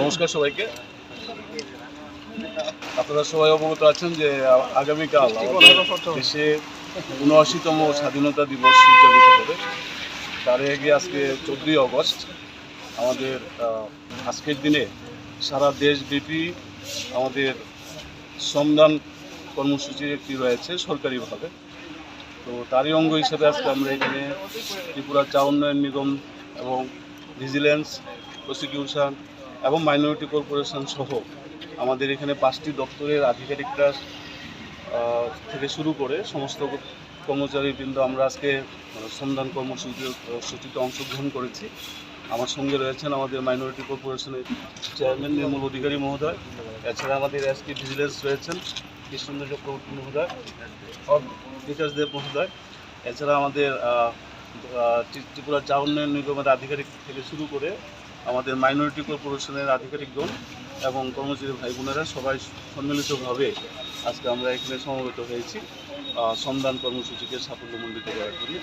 নমস্কার সবাইকে। আপনারা সবাই অবগত আছেন যে আগামীকাল দেশে উনআশিতম স্বাধীনতা দিবস উদযাপিত হবে। তার আগে আজকে চোদ্দই অগস্ট আমাদের আজকের দিনে সারা দেশব্যাপী আমাদের শ্রমদান কর্মসূচি একটি রয়েছে সরকারিভাবে। তো তারই অঙ্গ হিসেবে আজকে আমরা এখানে ত্রিপুরা চা উন্নয়ন নিগম এবং ভিজিলেন্স প্রসিকিউশন এবং মাইনরিটি কর্পোরেশন সহ আমাদের এখানে পাঁচটি দপ্তরের আধিকারিকরা থেকে শুরু করে সমস্ত কর্মচারীবৃন্দ আমরা আজকে শ্রমদান কর্মসূচি সূচিতে অংশগ্রহণ করেছি। আমার সঙ্গে রয়েছেন আমাদের মাইনরিটি কর্পোরেশনের চেয়ারম্যান নির্মল অধিকারী মহোদয়, এছাড়া আমাদের এসপি ভিজিলেন্স রয়েছেন কৃষ্ণেন্দ্র চক্রবর্তী মহোদয় বিকাশ দেব মহোদয়, এছাড়া আমাদের ত্রিপুরা চা উন্নয়ন নিগমের আধিকারিক থেকে শুরু করে আমাদের মাইনরিটি কর্পোরেশনের আধিকারিকগণ এবং কর্মচারী ভাই বোনেরা সবাই সম্মিলিতভাবে আজকে আমরা এখানে সমবেত হয়েছি। সন্ধান কর্মসূচিকে সাফল্যমণ্ডিত করার জন্য।